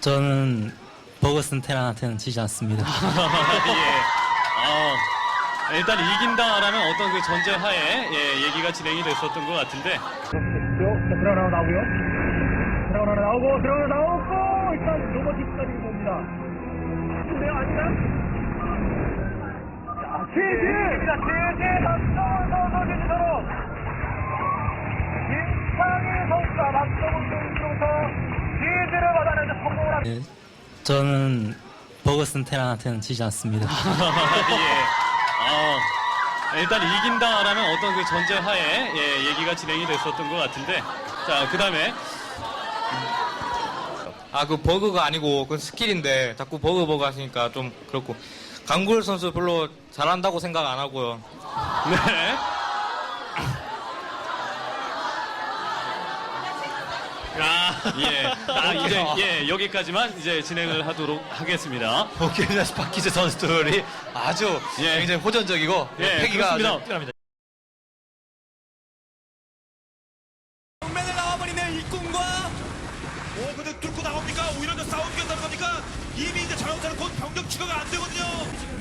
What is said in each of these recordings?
저는 버거슨 테란한테는 지지 않습니다. 예. 아, 일단 이긴다라는 어떤 그 전제하에 예, 얘기가 진행이 됐었던 것 같은데 들어가나 나오고요. 들어가나 나오고 들어가나 나오고 일단 로버틱까지 봅니다. 근데요 아닌가? 자, 치즈! 자, 치즈! 박정 예, 저는 버거슨 테란한테는 지지 않습니다. 예. 아, 일단 이긴다라는 어떤 그 전제하에 예, 얘기가 진행이 됐었던 것 같은데 자 그다음에 아 그 버그가 아니고 그건 스킬인데 자꾸 버그 버그 하시니까 좀 그렇고 강구열 선수 별로 잘한다고 생각 안 하고요. 네. 아, 예. 아, 이제, 예, 여기까지만 이제 진행을 하도록 하겠습니다. 오케이, 스파키즈 선수들이 아주 예. 굉장히 호전적이고 예, 패기가 그렇습니다. 뛰어납니다. 정면에 나와버리네 일꾼과 오 근데 뚫고 나옵니까? 오히려 더 싸우겠다는 겁니까? 이미 이제 자동차는 곧 병력 추가가 안 되거든요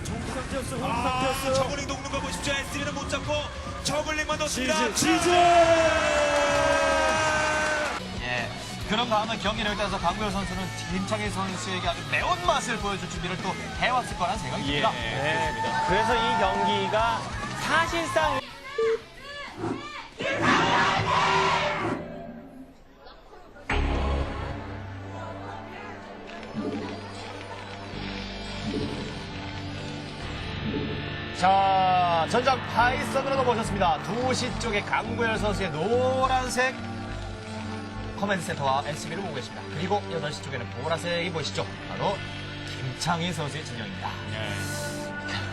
정부 상태였어 아, 저글링 녹는 거 보십시오 S3는 못 잡고 저글링만 넣습니다 치즈 예. 그런 다음에 경기를 일단서 강구열 선수는 김창희 선수에게 아주 매운 맛을 보여줄 준비를 또 해왔을 거란 생각이 예, 듭니다. 그렇습니다. 그래서 이 경기가 사실상 자, 전장 파이썬으로 넘어오셨습니다. 2시 쪽에 강구열 선수의 노란색 커맨드 센터와 SB를 보고 계십니다. 그리고 8시 쪽에는 보라색이 보이시죠? 바로 김창희 선수의 진영입니다.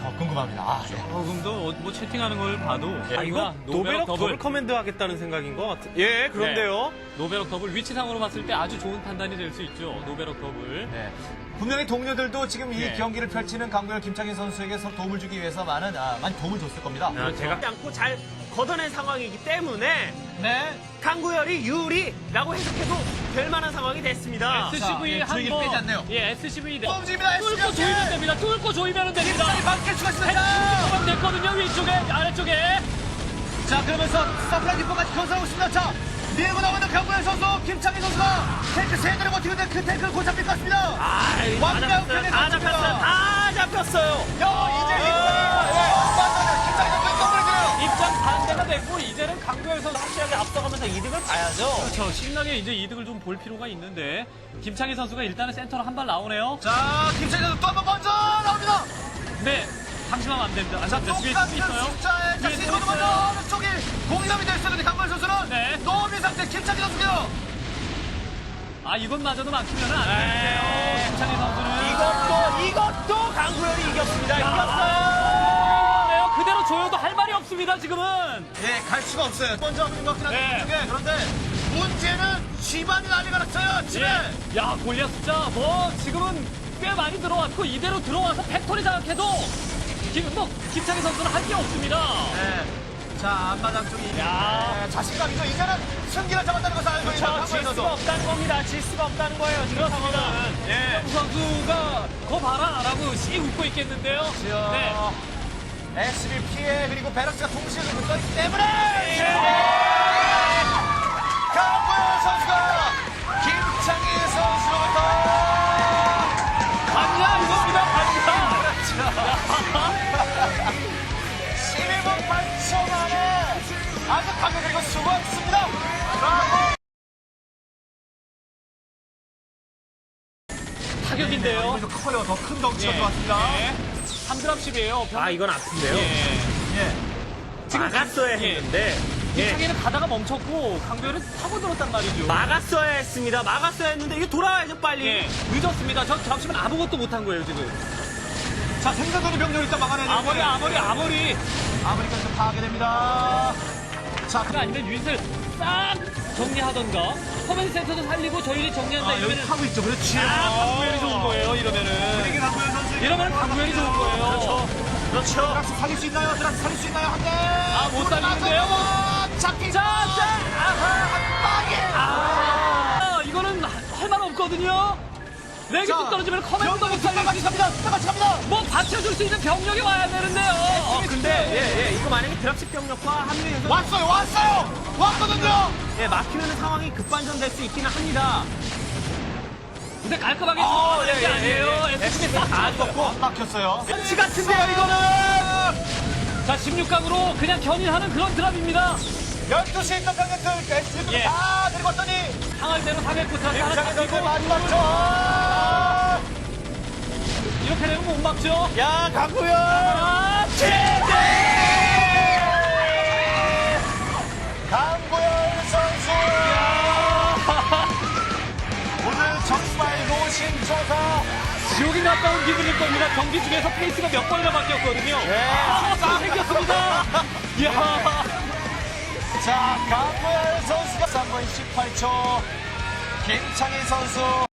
어, 궁금합니다. 아, 네. 조금도 뭐 채팅하는 걸 봐도 아, 이거 노베럭 더블 커맨드 하겠다는 생각인 것 같아요. 예, 그런데요. 노베럭 더블 위치상으로 봤을 때 아주 좋은 판단이 될 수 있죠. 노베럭 더블. 네. 분명히 동료들도 지금 이 네. 경기를 펼치는 강구열 김창희 선수에게 서 도움을 주기 위해서 많은, 아, 많이 도움을 줬을 겁니다. 제가 않고 잘 걷어낸 상황이기 때문에 네. 강구열이 유리라고 해석해도 될 만한 상황이 됐습니다. SCV 예, 한 번. 빼지 않네요. 예, SCV. 또 움직입니다, 뚫고 SCV. 조이면 됩니다. 뚫고 조이면 됩니다. 밖에 추가했습니다. 조금 됐거든요. 위쪽에, 아래쪽에. 자, 그러면서 서프라이 디포까지 건설하고 있습니다. 자, 밀고 나오는 강구열 선수, 김창희 선수가 탱크 세 대를 버티고 있는데 그 탱크를 곧 잡힐 것 같습니다. 아, 다 완벽하게 잡혔어요. 다 잡혔어요. 다 잡혔어요. 야, 이제 선수가 더블을 들어요. 입장 반대가 됐고, 이제는 강구열 선수 확실하게 앞서가면서 이득을 봐야죠. 그렇죠. 신나게 이제 이득을 좀 볼 필요가 있는데 김창희 선수가 일단은 센터로 한 발 나오네요. 자, 김창희 선수 또 한 번 먼저 나옵니다. 네, 잠시만 안 됩니다. 안 자, 됩니다. 뒤에 똑같은 있어요. 숫자에 자, 뒤에 또 먼저 있어요. 어느 쪽이 공감이 될수 있는데 강구열 선수는 네. 노미 상태 김창희 선수요. 아 이것마저도 막히면 안 되는데요. 김창희 선수는 이것도, 이것도 강구열이 이겼습니다. 이겼어요. 네요 없습니다. 지금은. 예, 갈 수가 없어요. 먼저 하는 것 같긴 한데, 네. 그쪽에. 그런데 문제는 집안이 난리가 났어요, 집에. 예. 야 골리앗 숫자 뭐 지금은 꽤 많이 들어왔고 이대로 들어와서 팩토리 장악해도 지금 뭐 김창희 선수는 할 게 없습니다. 네. 자, 앞마당 쪽이. 야. 네, 자신감이죠. 이제는 승기를 잡았다는 것을 알고 있는 저 강구열 질. 수가 없다는 겁니다. 질 수가 없다는 거예요. 지금 상황은. 예. 이 선수가 거 봐라 라고 씩 웃고 있겠는데요. 네. SB 피해 그리고 베럭스가 동시에 떠있기 때문에 강구열 선수가 김창희 선수로부터 갑니다 이겁니다. 그렇죠 11분 8초 만에 아주 강력 그리고 수고했습니다 타격인데요. 이거 커요 더 큰 덩치가 예. 들어왔습니다 예. 3드랍십이에요. 아, 이건 아픈데요. 예. 예. 막았어야 예. 했는데. 예. 김창희는 가다가 멈췄고 강도현은 타고 들었단 말이죠. 막았어야 했습니다. 막았어야 했는데 이게 돌아와야죠 빨리. 예, 늦었습니다. 저 잠시만 아무것도 못한 거예요 지금. 자 생각하는 병력을 일단 막아내야 아머리 되는데 아머리 아머리. 아무리까지 파괴됩니다 자가 아니면 유닛을 싹 정리하던가. 커맨드 센터도 살리고 저희를 정리한다 아, 여기 이러면 타고 있죠. 그렇지. 아 강구현이 좋은 거예요 이러면은. 이러면 강구현이 좋은 거예요. 그렇죠. 그렇죠 드랍스 살릴 수 있나요? 드랍스 살릴 수 있나요? 한 대! 아 못 살리는데요. 잡기 자, 자, 아하 한 방에! 아 이거는 할 말 없거든요. 뚝 떨어지면 커맨드도 못 숫자가 살릴 수 갑니다. 숫자가 갑니다. 뭐 받쳐줄 수 있는 병력이 와야 되는데요. 어, 근데 예, 예, 이거 만약에 드랍십 병력과 합류해서 왔어요, 왔어요, 왔거든요. 예, 막히는 상황이 급반전될 수 있기는 합니다. 근데 깔끔하게 어, 들어가는 게 아니에요. SB 다 떴고 안 막혔어요. 치 같은데요, 이거는. 자, 16강으로 그냥 견인하는 그런 드랍입니다. 12시에 있던 병력들 SB도 예. 다 데리고 왔더니 상황대로 300부터 하나 임창현 선수 잡히고 마지막 점. 이렇게 되면 못 막죠. 야, 강구현. 아, 강구현 선수. 오늘 정말 노심초사. 지옥이 가까운 기분일 겁니다. 경기 중에서 페이스가 몇 번이나 바뀌었거든요. 예. 아, 또 생겼습니다. 이야. 자, 강구현 선수가 3분 18초. 김창희 선수.